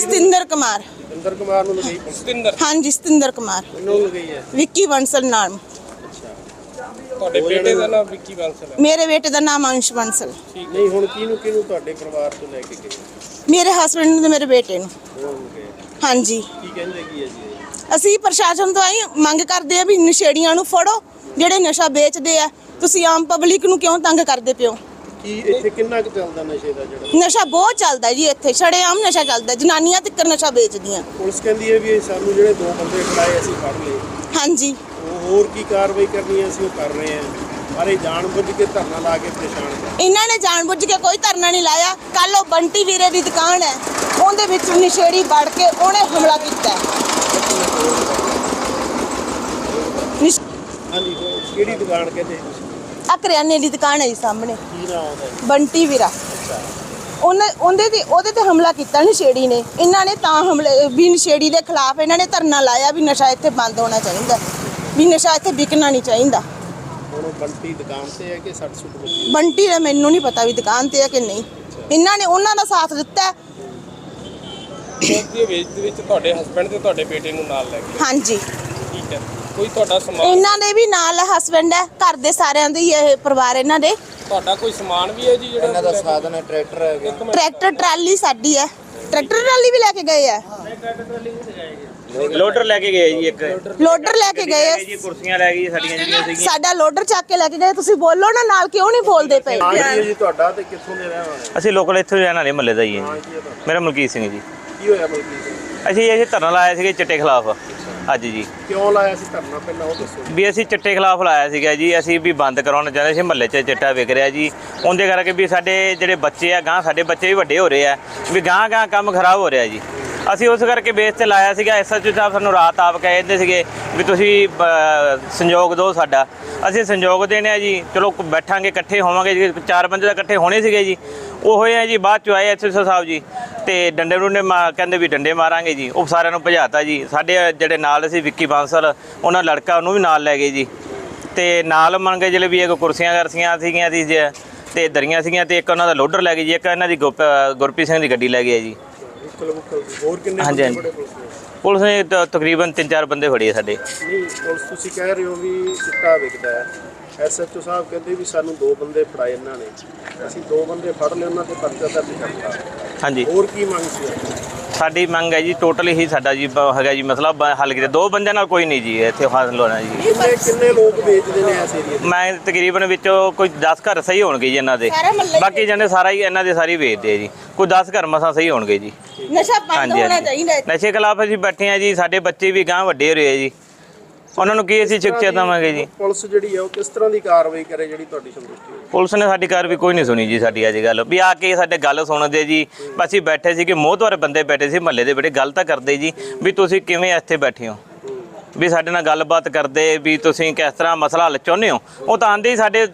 ਸਤਿੰਦਰ ਕੁਮਾਰ। ਇੰਦਰ ਕੁਮਾਰ ਨੂੰ ਲਗਾਈ ਪੁਲਿਸ? ਸਤਿੰਦਰ। ਹਾਂਜੀ ਸਤਿੰਦਰ ਕੁਮਾਰ। ਨੂੰ ਲਗਾਈ ਹੈ? ਵਿੱਕੀ ਬੰਸਲ ਨਾਮ ਤੁਹਾਡੇ ਬੇਟੇ ਦਾ ਨਾਮ ਵਿੱਕੀ ਬਾਂਸਲ ਹੈ। ਮੇਰੇ ਬੇਟੇ ਦਾ ਨਾਮ ਅੰਸ਼ ਬੰਸਲ। ਨਹੀਂ ਹੁਣ ਕਿਹਨੂੰ ਕਿਹਨੂੰ ਤੁਹਾਡੇ ਪਰਿਵਾਰ ਤੋਂ ਲੈ ਕੇ ਗਏ? ਮੇਰੇ ਹਸਬੰਡ ਨੂੰ ਤੇ ਮੇਰੇ ਬੇਟੇ ਨੂੰ। ਹਾਂਜੀ। ਕੀ ਕਹਿੰਦੇ ਕੀ ਹੈ ਜੀ? ਅਸੀਂ ਪ੍ਰਸ਼ਾਸਨ ਤੋਂ ਆਈ ਮੰਗ ਕਰਦੇ ਆ ਵੀ ਨਸ਼ੇੜੀਆਂ ਨੂੰ ਫੜੋ। ਜਿਹੜੇ ਨਸ਼ਾ ਵੇਚਦੇ ਆ ਤੁਸੀਂ ਆਮ ਪਬਲਿਕ ਨੂੰ ਕਿਉਂ ਤੰਗ ਕਰਦੇ ਪਿਓ ਕੀ ਇੱਥੇ ਕਿੰਨਾ ਕੁ ਚੱਲਦਾ ਨਸ਼ੇ ਦਾ ਜਿਹੜਾ? ਨਸ਼ਾ ਬਹੁਤ ਚੱਲਦਾ ਜੀ ਇੱਥੇ ਛੜੇਆਮ ਨਸ਼ਾ ਚੱਲਦਾ ਜਨਾਨੀਆਂ ਤੱਕ ਨਸ਼ਾ ਵੇਚਦੀਆਂ। ਪੁਲਿਸ ਕਹਿੰਦੀ ਹੈ ਵੀ ਸਾਨੂੰ ਜਿਹੜੇ ਦੋ ਬੰਦੇ ਫੜਾਏ ਅਸੀਂ ਫੜ ਲਏ। ਹਾਂਜੀ। ਹੋਰ ਕੀ ਕਾਰਵਾਈ ਕਰਨੀ ਹੈ ਅਸੀਂ ਉਹ ਕਰ ਰਹੇ ਹਾਂ। ਪਰ ਇਹ ਜਾਣਬੁੱਝ ਕੇ ਧਰਨਾ ਲਾ ਕੇ ਪਰੇਸ਼ਾਨ ਕਰ ਇਹਨਾਂ ਨੇ ਜਾਣਬੁੱਝ ਕੇ ਕੋਈ ਧਰਨਾ ਨਹੀਂ ਲਾਇਆ। ਕੱਲ ਉਹ ਬੰਟੀ ਵੀਰੇ ਦੀ ਦੁਕਾਨ ਹੈ। ਉਹਦੇ ਵਿੱਚ ਨਸ਼ੇੜੀ ਵੜ ਕੇ ਉਹਨੇ ਹਮਲਾ ਕੀਤਾ ਹਾਂਜੀ ਉਹ ਕਿਹੜੀ ਦੁਕਾਨ ਕਹਿੰਦੇ? ਤੁਸੀਂ ਆਹ ਕਰਿਆਨੇ ਦੀ ਦੁਕਾਨ ਹੈ ਜੀ ਸਾਹਮਣੇ। ਕੀ ਨਾਮ ਆਉਂਦਾ ਹੈ? ਬੰਟੀ ਵੀਰਾ। ਉਹਨੇ ਉਹਦੇ ਤੇ ਉਹਦੇ ਤੇ ਹਮਲਾ ਕੀਤਾ ਨਸ਼ੇੜੀ ਨੇ। ਇਹਨਾਂ ਨੇ ਤਾਂ ਹਮਲੇ ਵੀ ਨਸ਼ੇੜੀ ਦੇ ਖਿਲਾਫ ਇਹਨਾਂ ਨੇ ਧਰਨਾ ਲਾਇਆ ਵੀ ਨਸ਼ਾ ਇੱਥੇ ਬੰਦ ਹੋਣਾ ਚਾਹੀਦਾ। ਵੀ ਨਸ਼ਾ ਇੱਥੇ ਵਿਕਣਾ ਨਹੀਂ ਚਾਹੀਦਾ। ਹੁਣ ਉਹ ਬੰਟੀ ਦੁਕਾਨ ਤੇ ਹੈ ਕਿ 60 ਸੁੱਟ ਲੱਗੀ ਬੰਟੀ ਦਾ ਮੈਨੂੰ ਨਹੀਂ ਪਤਾ ਵੀ ਦੁਕਾਨ ਤੇ ਹੈ ਕਿ ਨਹੀਂ। ਇਹਨਾਂ ਨੇ ਉਹਨਾਂ ਦਾ ਸਾਥ ਦਿੱਤਾ। ਹੈ। ਦੀ ਵੇਚ ਦੇ ਵਿੱਚ ਤੁਹਾਡੇ ਹਸਬੰਡ ਤੇ ਤੁਹਾਡੇ ਬੇਟੇ ਨੂੰ ਨਾਲ ਲੈ ਕੇ? ਹਾਂਜੀ। ਠੀਕ ਹੈ। ਕੋਈ ਤੁਹਾਡਾ ਸਮਾਨ ਇਹਨਾਂ ਦੇ ਵੀ ਨਾਲ ਹਸਬੰਡ ਹੈ ਘਰ ਦੇ ਸਾਰਿਆਂ ਦੇ ਹੀ ਇਹ ਪਰਿਵਾਰ ਇਹਨਾਂ ਦੇ। ਤੁਹਾਡਾ ਕੋਈ ਸਮਾਨ ਵੀ ਹੈ ਜੀ ਜਿਹੜਾ ਇਹਨਾਂ ਦਾ ਸਾਧਨ ਹੈ ਟਰੈਕਟਰ ਹੈ ਟਰੈਕਟਰ ਟਰਾਲੀ ਸਾਡੀ ਹੈ। ਟਰੈਕਟਰ ਟਰਾਲੀ ਵੀ ਲੈ ਕੇ ਗਏ ਆ। ਲੋਡਰ ਲੈ ਕੇ ਗਏ ਜੀ ਇੱਕ। ਲੋਡਰ ਲੈ ਕੇ ਗਏ ਆ। ਜੀ ਕੁਰਸੀਆਂ ਲੈ ਗਏ ਸਾਡੀਆਂ ਜਿਹੜੀਆਂ ਸੀਗੀਆਂ। ਸਾਡਾ ਲੋਡਰ ਚੱਕ ਕੇ ਲੈ ਕੇ ਗਏ। ਤੁਸੀਂ ਬੋਲੋ ਨਾ ਨਾਲ ਕਿਉਂ ਨਹੀਂ ਬੋਲਦੇ ਪਏ? ਹਾਂ ਜੀ ਜੀ ਤੁਹਾਡਾ ਤੇ ਕਿੱਥੋਂ ਦੇ ਰਹਿਣ ਵਾਲੇ? ਅਸੀਂ ਲੋਕਲ ਇੱਥੇ ਰਹਿਣ ਵਾਲੇ ਮਹੱਲੇ ਦਾ ਹੀ ਹੈ ਜੀ। ਮੇਰਾ ਮਲਕੀਤ ਸਿੰਘ ਜੀ। ਕੀ ਹੋਇਆ ਮਲਕੀ ਸਿੰਘ ਅਸੀਂ ਇਹ ਧਰਨਾ ਲਾਇਆ ਸੀਗਾ ਚਿੱਟੇ ਖਿਲਾਫ। ਅੱਜ ਜੀ। ਕਿਉਂ ਲਾਇਆ ਸੀ ਧਰਨਾ ਪਹਿਲਾਂ ਉਹ ਦੱਸੋ ਵੀ ਅਸੀਂ ਚਿੱਟੇ ਖਿਲਾਫ ਲਾਇਆ ਸੀਗਾ ਜੀ। ਅਸੀਂ ਵੀ ਬੰਦ ਕਰਾਉਣਾ ਚਾਹੁੰਦੇ ਸੀ ਮਹੱਲੇ 'ਚ ਚਿੱਟਾ ਵਿਕ ਰਿਹਾ ਜੀ। ਉਹਦੇ ਕਰਕੇ ਵੀ ਸਾਡੇ ਜਿਹੜੇ ਬੱਚੇ ਆ ਗਾਂ ਸਾਡੇ ਬੱਚੇ ਵੀ ਵੱਡੇ ਹੋ ਰਹੇ ਆ। ਵੀ ਗਾਂ ਗਾਂ ਕੰਮ ਖਰਾਬ ਹੋ ਰਿਹਾ ਜੀ। ਅਸੀਂ ਉਸ ਕਰਕੇ ਬੇਸ ਤੇ ਲਾਇਆ ਸੀਗਾ ਐਸਐਚਓ ਸਾਹਿਬ ਸਾਨੂੰ ਰਾਤ ਆਪ ਕਹਿੰਦੇ ਸੀਗੇ ਵੀ ਤੁਸੀਂ ਸੰਯੋਗ ਦਿਓ ਸਾਡਾ। ਅਸੀਂ ਸੰਯੋਗ ਦੇਣੇ ਆ ਜੀ, ਚਲੋ ਬੈਠਾਂਗੇ, ਇਕੱਠੇ ਹੋਵਾਂਗੇ ਜੀ, ਚਾਰ ਬੰਦੇ ਤਾਂ ਇਕੱਠੇ ਹੋਣੇ ਸੀਗੇ ਜੀ। ਉਹ ਹੋਏ ਆ ਜੀ, ਬਾਅਦ ਚ ਆਏ ਐਸਐਚਓ ਸਾਹਿਬ ਜੀ, ਤੇ ਡੰਡੇ ਡੁੰਡੇ ਕਹਿੰਦੇ ਵੀ ਡੰਡੇ ਮਾਰਾਂਗੇ ਜੀ, ਉਹ ਸਾਰਿਆਂ ਨੂੰ ਭਜਾਤਾ ਜੀ। ਸਾਡੇ ਜਿਹੜੇ ਨਾਲ ਸੀ ਵਿੱਕੀ ਬਾਂਸਲ, ਉਹਨਾਂ ਲੜਕਾ ਉਹਨੂੰ ਵੀ ਨਾਲ ਲੈ ਗਏ ਜੀ। ਤੇ ਨਾਲ ਮੰਨ ਮੰਗੇ ਜਿਹੜੇ ਵੀ ਇੱਕ ਕੁਰਸੀਆਂ ਕਰਸੀਆਂ ਸੀਗੀਆਂ ਸੀ ਜੀ, ਤੇ ਦਰੀਆਂ ਸੀਗੀਆਂ ਤੇ ਇੱਕ ਉਹਨਾਂ ਦਾ ਲੋਡਰ ਲੈ ਗਏ ਜੀ, ਇੱਕ ਇਹਨਾਂ ਦੀ ਗੁਪ- ਗੁਰਪ੍ਰੀਤ ਸਿੰਘ ਦੀ ਗੱਡੀ ਲੈ ਗਏ ਜੀ। ਹੋਰ ਕਿੰਨੇ ਹਾਂਜੀ, ਬੰਦੇ ਹਾਂਜੀ। ਫੜੇ ਪੁਲਿਸ ਨੇ ਪੁਲਿਸ ਨੇ ਤ- ਤਕਰੀਬਨ 3-4 ਬੰਦੇ ਫੜੇ ਆ ਸਾਡੇ। ਨਹੀਂ ਪੁਲਿਸ ਤੁਸੀਂ ਕਹਿ ਰਹੇ ਹੋ ਵੀ ਚਿੱਟਾ ਵਿਕਦਾ ਹੈ। ਐਸਐਚਓ ਸਾਹਿਬ ਕਹਿੰਦੇ ਵੀ ਸਾਨੂੰ ਦੋ ਬੰਦੇ ਫੜਾਏ ਇਹਨਾਂ ਨੇ। ਅਸੀਂ ਦੋ ਬੰਦੇ ਫੜ ਲਏ ਉਹਨਾਂ ਤੇ ਪਰਚਾ ਦਰਜ ਕਰਤਾ ਹਾਂਜੀ। ਹੋਰ ਕੀ ਮੰਗ ਸੀ? ਸਾਡੀ ਮੰਗ ਹੈ ਜੀ ਟੋਟਲ ਹੀ ਸਾਡਾ ਜੀ ਬ- ਹੈਗਾ ਜੀ ਮਸਲਾ ਬ- ਹੱਲ ਕੀਤਾ। ਦੋ ਬੰਦਿਆਂ ਨਾਲ ਕੋਈ ਨਹੀਂ ਜੀ ਇੱਥੇ ਹਾਸਲ ਹੋਣਾ ਜੀ। ਕਿੰਨੇ ਕਿੰਨੇ ਲੋਕ ਵੇਚਦੇ ਨੇ ਇਸ ਏਰੀਏ ਮੈਂ ਤਕਰੀਬਨ ਵਿੱਚੋਂ ਕੋਈ 10 ਘਰ ਸਹੀ ਹੋਣਗੇ ਜੀ ਇਹਨਾਂ ਦੇ। ਸਾਰੇ ਮੁਹੱਲੇ ਬਾਕੀ ਜਣੇ ਸਾਰਾ ਹੀ ਇਹਨਾਂ ਦੇ ਸਾਰੀ ਵੇਚਦੇ ਆ ਜੀ। ਕੋਈ 10 ਘਰ ਮਸਾਂ ਸਹੀ ਹੋਣਗੇ ਜੀ। ਨਸ਼ਾ ਬੰਦ ਹਾਂਜੀ ਹੋਣਾ ਹਾਂਜੀ। ਚਾਹੀਦਾ ਹੈ। ਨਸ਼ੇ ਖਿਲਾਫ ਅਸੀਂ ਬੈਠੇ ਆ ਜੀ ਸਾਡੇ ਬੱਚੇ ਵੀ ਗਾਂ ਵੱਡੇ ਹੋ ਰਹੇ ਆ ਜੀ। ਉਹਨਾਂ ਨੂੰ ਕੀ ਅਸੀਂ ਸਿੱਖਿਆ ਦੇਵਾਂਗੇ ਜੀ? ਪੁਲਿਸ ਜਿਹੜੀ ਹੈ ਉਹ ਕਿਸ ਤਰ੍ਹਾਂ ਦੀ ਕਾਰਵਾਈ ਕਰੇ ਜਿਹੜੀ ਤੁਹਾਡੀ ਸੰਤੁਸ਼ਟੀ ਹੋਵੇ? ਪੁਲਿਸ ਨੇ ਸਾਡੀ ਕਾਰਵਾਈ ਕੋਈ ਨਹੀਂ ਸੁਣੀ ਜੀ ਸਾਡੀ ਅੱਜ ਗੱਲ। ਵੀ ਆ ਕੇ ਸਾਡੇ ਗੱਲ ਸੁਣਦੇ ਜੀ। ਅਸੀਂ ਬੈਠੇ ਸੀ ਕਿ ਮੋਹਤਵਾਰ ਬੰਦੇ ਬੈਠੇ ਸੀ ਮਹੱਲੇ ਦੇ ਬੜੇ ਗੱਲ ਤਾਂ ਕਰਦੇ ਜੀ। ਵੀ ਤੁਸੀਂ ਕਿਵੇਂ ਇੱਥੇ ਬੈਠੇ ਹੋ? ਵੀ ਸਾਡੇ ਨਾਲ ਗੱਲਬਾਤ ਕਰਦੇ ਵੀ ਤੁਸੀਂ ਕਿਸ ਤਰ੍ਹਾਂ ਮਸਲਾ ਹੱਲ ਚਾਹੁੰਦੇ ਹੋ? ਉਹ ਤਾਂ ਆਂਦੇ ਹੀ ਸਾਡੇ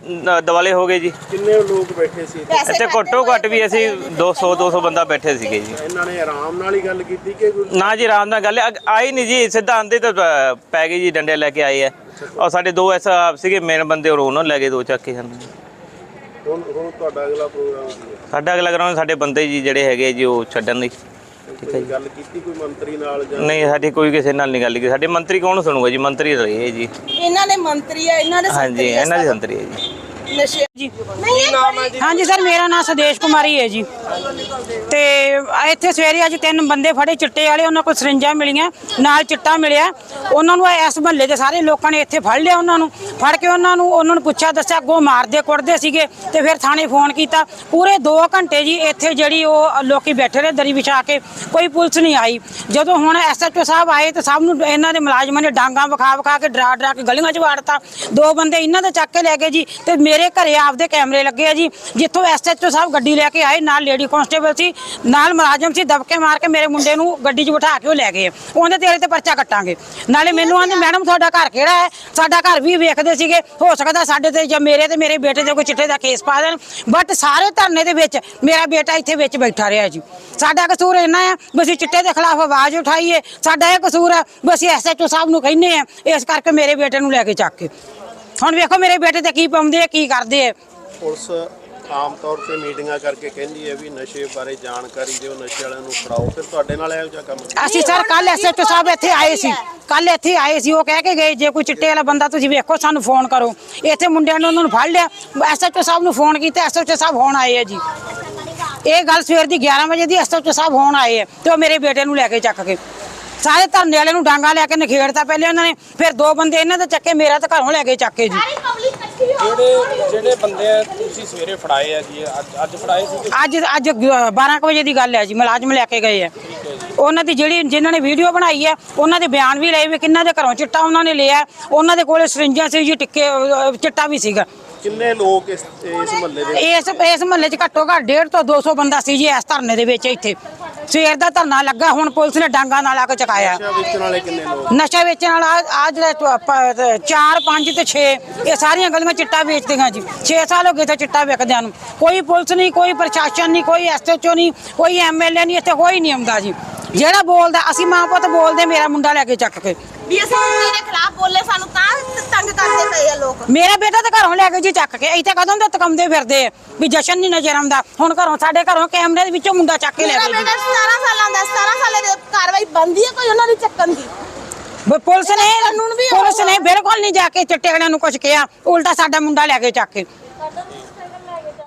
ਦਿਵਾਲੇ ਹੋ ਗਏ ਜੀ। ਕਿੰਨੇ ਲੋਕ ਬੈਠੇ ਸੀ ਇੱਥੇ? ਇੱਥੇ ਘੱਟੋ ਘੱਟ ਵੀ ਅਸੀਂ 200 200 ਬੰਦਾ ਬੈਠੇ ਸੀਗੇ ਜੀ। ਇਹਨਾਂ ਨੇ ਆਰਾਮ ਨਾਲ ਹੀ ਗੱਲ ਕੀਤੀ ਕਿ ਕੋਈ ਨਾ ਜੀ ਆਰਾਮ ਨਾਲ ਗੱਲ ਹੈ। ਅਗ- ਆਈ ਨਹੀਂ ਜੀ ਸਿੱਧਾ ਆਂਦੇ ਤਾਂ ਅ, ਪੈ ਗਏ ਜੀ ਡੰਡੇ ਲੈ ਕੇ ਆਏ ਆ। ਔਰ ਸਾਡੇ ਦੋ ਐਸਾ ਸੀਗੇ ਮੇਨ ਬੰਦੇ ਔਰ ਉਹਨਾਂ ਨੂੰ ਲੈ ਗਏ ਦੋ ਚੱਕ ਕੇ ਸਾਨੂੰ। ਹੁਣ ਹੁਣ ਤੁਹਾਡਾ ਅਗਲਾ ਪ੍ਰੋਗਰਾਮ ਕੀ ਹੈ? ਸਾਡਾ ਅਗਲਾ ਗਰਾਉਂਡ ਸਾਡੇ ਬੰਦੇ ਜੀ ਜਿਹੜੇ ਹੈਗੇ ਜੀ ਉਹ ਛੱਡਣ ਕੋਈ ਗੱਲ ਕੀਤੀ ਕੋਈ ਮੰਤਰੀ ਨਾਲ ਜਾਂ ਨਹੀਂ ਸਾਡੀ ਕੋਈ ਕਿਸੇ ਨਾਲ ਨਹੀਂ ਗੱਲ ਕੀਤੀ। ਸਾਡੇ ਮੰਤਰੀ ਕੌਣ ਸੁਣੂਗਾ ਜੀ? ਮੰਤਰੀ ਰਹੇ ਜੀ। ਇਹਨਾਂ ਦੇ ਮੰਤਰੀ ਆ ਇਹਨਾਂ ਦੇ ਹਾਂਜੀ ਇਹਨਾਂ ਦੀ ਸੰਤਰੀ ਹੈ ਜੀ। ਨਸ਼ੇ ਜੀ। ਨਹੀਂ ਇਹ ਹਾਂਜੀ ਸਰ ਮੇਰਾ ਨਾਮ ਸਦੇਸ਼ ਕੁਮਾਰੀ ਹੈ ਜੀ। ਤੇ ਇੱਥੇ ਸਵੇਰੇ ਅੱਜ ਤਿੰਨ ਬੰਦੇ ਫੜੇ, ਚਿੱਟੇ ਵਾਲੇ, ਉਹਨਾਂ ਕੋਲ ਸਰਿੰਜਾਂ ਮਿਲੀਆਂ, ਨਾਲ ਚਿੱਟਾ ਮਿਲਿਆ। ਉਹਨਾਂ ਨੂੰ ਇਸ ਮਹੱਲੇ ਦੇ ਸਾਰੇ ਲੋਕਾਂ ਨੇ ਇੱਥੇ ਫੜ ਲਿਆ ਉਹਨਾਂ ਨੂੰ। ਫੜ ਕੇ ਉਹਨਾਂ ਨੂੰ ਉਹਨਾਂ ਨੂੰ ਪੁੱਛਿਆ, ਦੱਸਿਆ, ਅੱਗੋਂ ਮਾਰਦੇ ਕੁੱਟਦੇ ਸੀਗੇ ਤੇ ਫਿਰ ਥਾਣੇ ਫੋਨ ਕੀਤਾ। ਪੂਰੇ 2 ਘੰਟੇ ਜੀ ਇੱਥੇ ਜਿਹੜੀ ਉਹ ਲੋਕੀ ਬੈਠੇ ਰਹੇ ਦਰੀ ਵਿਛਾ ਕੇ, ਕੋਈ ਪੁਲਿਸ ਨਹੀਂ ਆਈ। ਜਦੋਂ ਹੁਣ ਐਸਐਚਓ ਸਾਹਿਬ ਆਏ ਤੇ ਸਭ ਨੂੰ ਇਹਨਾਂ ਦੇ ਮੁਲਾਜ਼ਮਾਂ ਨੇ ਡਾਂਗਾ ਵਿਖਾ ਵਿਖਾ ਕੇ, ਡਰਾ ਡਰਾ ਕੇ ਗਲੀਆਂ 'ਚ ਵਾੜਤਾ ਦੋ ਬੰਦੇ ਇਹਨਾਂ ਦੇ ਚੱਕ ਕੇ ਲੈ ਗਏ ਜੀ ਤੇ ਮੇਰੇ ਘਰੇ ਆਪਦੇ ਕੈਮਰੇ ਲੱਗੇ ਆ ਜੀ। ਜਿੱਥੋਂ ਐਸਐਚਓ ਸਾਹਿਬ ਗੱਡੀ ਲੈ ਕੇ ਆਏ, ਨਾਲ ਲੇਡੀ ਕਾਂਸਟੇਬਲ ਸੀ ਨਾਲ ਮੁਲਾਜ਼ਮ ਸੀ ਦਬਕੇ ਮਾਰ ਕੇ ਮੇਰੇ ਮੁੰਡੇ ਨੂੰ ਗੱਡੀ 'ਚ ਬਿਠਾ ਕੇ ਉਹ ਲੈ ਗਏ। ਉਹਦੇ ਤੇਰੇ ਤੇ ਪਰਚਾ ਕੱਟਾਂਗੇ। ਨਾਲੇ ਮੈਨੂੰ ਆਂਦੇ ਮੈਡਮ ਤੁਹਾਡਾ ਘਰ ਕਿਹੜਾ ਹੈ? ਸਾਡਾ ਘਰ ਵੀ ਵੇਖਦੇ ਸੀਗੇ। ਹੋ ਸਕਦਾ ਸਾਡੇ ਤੇ ਜਾਂ ਮੇਰੇ ਤੇ ਮੇਰੇ ਬੇਟੇ ਦੇ ਕੋਈ ਚਿੱਟੇ ਦਾ ਕੇਸ ਪਾ ਦੇਣ। ਬਟ ਸਾਰੇ ਧਰਨੇ ਦੇ ਵਿੱਚ ਮੇਰਾ ਬੇਟਾ ਇੱਥੇ ਵਿੱਚ ਬੈਠਾ ਰਿਹਾ ਜੀ। ਸਾਡਾ ਕਸੂਰ ਇੰਨਾ ਹੈ ਵੀ ਅਸੀਂ ਚਿੱਟੇ ਦੇ ਖਿਲਾਫ ਆਵਾਜ਼ ਉਠਾਈਏ। ਸਾਡਾ ਇਹ ਕਸੂਰ ਹੈ ਵੀ ਅਸੀਂ ਐਸਐਚਓ ਸਾਹਿਬ ਨੂੰ ਕਹਿੰਨੇ ਆ ਇਸ ਕਰਕੇ ਮੇਰੇ ਬੇਟੇ ਨੂੰ ਲੈ ਕੇ ਚੱਕ ਕੇ। ਹੁਣ ਵੇਖੋ ਮੇਰੇ ਬੇਟੇ ਤੇ ਕੀ ਪਾਉਂਦੇ ਆ ਕੀ ਕਰਦੇ ਆ। ਪੁਲਿਸ ਆਮ ਤੌਰ ਤੇ ਮੀਟਿੰਗਾਂ ਕਰਕੇ ਕਹਿੰਦੀ ਹੈ ਵੀ ਨਸ਼ੇ ਬਾਰੇ ਜਾਣਕਾਰੀ ਦਿਓ, ਨਸ਼ੇ ਵਾਲਿਆਂ ਨੂੰ ਫੜਾਓ। ਫਿਰ ਤੁਹਾਡੇ ਨਾਲ ਇਹੋ ਜਿਹਾ ਕੰਮ ਅਸੀਂ ਸਰ ਕੱਲ ਐਸਐਚਓ ਸਾਹਿਬ ਇੱਥੇ ਆਏ ਸੀ। ਕੱਲ ਇੱਥੇ ਆਏ ਸੀ, ਉਹ ਕਹਿ ਕੇ ਗਏ, ਜੇ ਕੋਈ ਚਿੱਟੇ ਵਾਲਾ ਬੰਦਾ ਤੁਸੀਂ ਵੇਖੋ, ਸਾਨੂੰ ਫੋਨ ਕਰੋ। ਇੱਥੇ ਮੁੰਡਿਆਂ ਨੇ ਉਹਨਾਂ ਨੂੰ ਫੜ ਲਿਆ। ਐਸਐਚਓ ਸਾਹਿਬ ਨੂੰ ਫੋਨ ਕੀਤਾ ਐਸਐਚਓ ਸਾਹਿਬ ਹੁਣ ਆਏ ਆ ਜੀ। ਇਹ ਗੱਲ ਸਵੇਰ ਦੀ 11 ਵਜੇ ਦੀ ਐਸਐਚਓ ਸਾਹਿਬ ਹੁਣ ਆਏ ਆ ਤੇ ਉਹ ਮੇਰੇ ਬੇਟੇ ਨੂੰ ਲੈ ਕੇ ਚੱਕ ਕੇ। ਸਾਰੇ ਧਰਨੇ ਵਾਲੇ ਨੂੰ ਡਾਂਗਾ ਲੈ ਕੇ ਨਖੇੜਤਾ ਪਹਿਲੇ ਉਹਨਾਂ ਨੇ, ਫਿਰ ਦੋ ਬੰਦੇ ਇਹਨਾਂ ਦੇ ਚੱਕੇ, ਮੇਰਾ ਤਾਂ ਘਰੋਂ ਲੈ ਕੇ ਚੱਕੇ ਜੀ ਸਾਰੀ ਪਬਲਿਕ ਇਕੱਠੀ ਹੋ ਜਿਹੜੇ ਜਿਹੜੇ ਬੰਦੇ ਤੁਸੀਂ ਸਵੇਰੇ ਫੜਾਏ ਆ ਜੀ ਅੱਜ ਅੱਜ ਫੜਾਏ ਸੀ ਅੱਜ ਅੱਜ 12 ਕੁ ਵਜੇ ਦੀ ਗੱਲ ਹੈ ਜੀ ਮੁਲਾਜ਼ਮ ਲੈ ਕੇ ਗਏ ਆ। ਉਹਨਾਂ ਦੀ ਜਿਹੜੀ ਜਿਨ੍ਹਾਂ ਨੇ ਵੀਡੀਓ ਬਣਾਈ ਹੈ ਉਹਨਾਂ ਦੇ ਬਿਆਨ ਵੀ ਲਏ ਵੀ ਕਿੰਨਾਂ ਦੇ ਘਰੋਂ ਚਿੱਟਾ ਉਹਨਾਂ ਨੇ ਲਿਆ ਉਹਨਾਂ ਦੇ ਕੋਲੇ ਸਰਿੰਜਾਂ ਸੀ ਜੀ ਟਿੱਕੇ ਅਹ, ਚਿੱਟਾ ਵੀ ਸੀਗਾ। ਕਿੰਨੇ ਲੋਕ ਇਸ ਇਸ ਮਹੱਲੇ ਦੇ ਇਸ ਇਸ ਮਹੱਲੇ 'ਚ ਘੱਟੋ ਘੱਟ 150 ਤੋਂ 200 ਬੰਦਾ ਸੀ ਜੀ ਇਸ ਧਰਨੇ ਦੇ ਵਿੱਚ ਇੱਥੇ। ਸਵੇਰ ਦਾ ਧਰਨਾ ਲੱਗਾ ਹੁਣ ਪੁਲਿਸ ਨੇ ਡਾਂਗਾ ਨਾਲ ਆ ਕੇ ਚਕਾਇਆ। ਨਸ਼ਾ ਵੇਚਣ ਵਾਲੇ ਕਿੰਨੇ ਲੋਕ? ਨਸ਼ਾ ਵੇਚਣ ਵਾਲਾ ਆ ਜਿਹੜਾ 4 5 ਤੇ 6 ਇਹ ਸਾਰੀਆਂ ਗਲੀਆਂ ਚਿੱਟਾ ਵੇਚਦੀਆਂ ਜੀ। 6 ਸਾਲ ਹੋ ਗਏ ਤੇ ਚਿੱਟਾ ਵਿਕਦਿਆਂ ਨੂੰ। ਕੋਈ ਪੁਲਿਸ ਨਹੀਂ ਕੋਈ ਪ੍ਰਸ਼ਾਸਨ ਨਹੀਂ ਕੋਈ ਐਸਐਚਓ ਨਹੀਂ ਕੋਈ ਐਮਐਲਏ ਨਹੀਂ ਇੱਥੇ ਕੋਈ ਨਹੀਂ ਆਉਂਦਾ ਜੀ। ਜਿਹੜਾ ਬੋਲਦਾ ਅਸੀਂ ਮਾਂ ਪੁੱਤ ਬੋਲਦੇ ਮੇਰਾ ਮੁੰਡਾ ਲੈ ਕੇ ਚੱਕ ਕੇ। ਵੀ ਅਸੀਂ ਮੁੰਡੇ ਦੇ ਖਿਲਾਫ ਬੋਲੇ ਸਾਨੂੰ ਤਾਂ ਤੰਗ ਕਰਦੇ ਪਏ ਆ ਲੋਕ। ਮੇਰਾ ਬੇਟਾ ਤਾਂ ਘਰੋਂ ਲੈ ਕੇ ਜੀ ਚੱਕ ਕੇ ਇੱਥੇ ਕਦੋਂ ਦੇ ਤਕਮਦੇ ਫਿਰਦੇ ਆ? ਵੀ ਜਸ਼ਨ ਨਹੀਂ ਨਜ਼ਰ ਆਉਂਦਾ। ਹੁਣ ਘਰੋਂ ਸਾਡੇ ਘਰੋਂ ਕੈਮਰੇ ਦੇ ਵਿੱਚੋਂ ਮੁੰਡਾ ਚੱਕ ਕੇ ਲੈ ਮੇਰਾ ਬੇਟਾ 17 ਸਾਲਾਂ ਦਾ 17 ਸਾਲੇ ਦੇ ਕਾਰਵਾਈ ਬੰਦੀ ਹੈ ਕੋਈ ਉਹਨਾਂ ਦੀ ਚੱਕਣ ਦੀ ਵੀ ਪੁਲਿਸ ਨੇ ਕਾਨੂੰਨ ਵੀ ਪੁਲਿਸ ਨੇ ਬਿਲਕੁਲ ਨਹੀਂ ਜਾ ਕੇ ਚਿੱਟੇ ਵਾਲਿਆਂ ਨੂੰ ਕੁਝ ਕਿਹਾ। ਉਲਟਾ ਸਾਡਾ ਮੁੰਡਾ ਲੈ ਕੇ ਚੱਕ ਕੇ।